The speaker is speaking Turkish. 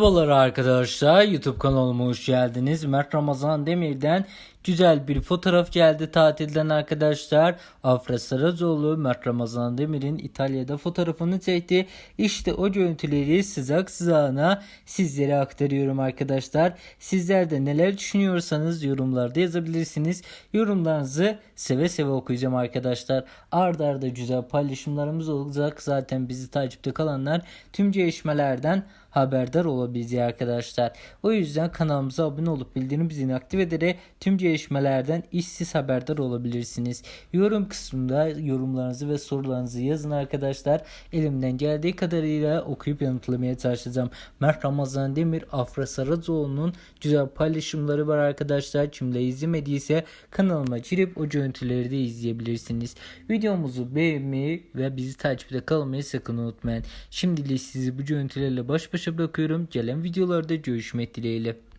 Merhabalar arkadaşlar YouTube kanalıma hoş geldiniz. Mert Ramazan Demir'den güzel bir fotoğraf geldi tatilden arkadaşlar. Afra Saracoğlu Mert Ramazan Demir'in İtalya'da fotoğrafını çekti. İşte o görüntüleri sızak sızağına sizlere aktarıyorum arkadaşlar. Sizler de neler düşünüyorsanız yorumlarda yazabilirsiniz. Yorumlarınızı seve seve okuyacağım arkadaşlar. Arda arda güzel paylaşımlarımız olacak. Zaten bizi takipte kalanlar tüm gelişmelerden haberdar olabileceği arkadaşlar. O yüzden kanalımıza abone olup bildirim zilini aktif ederek tüm gelişmelerden işsiz haberdar olabilirsiniz. Yorum kısmında yorumlarınızı ve sorularınızı yazın arkadaşlar. Elimden geldiği kadarıyla okuyup yanıtlamaya çalışacağım. Mert Ramazan Demir, Afra Saracoğlu'nun güzel paylaşımları var arkadaşlar. Kimde izlemediyse kanalıma girip o görüntüleri de izleyebilirsiniz. Videomuzu beğenmeyi ve bizi takipte kalmayı sakın unutmayın. Şimdilik sizi bu görüntülerle baş başa bırakıyorum. Gelen videolarda görüşmek dileğiyle.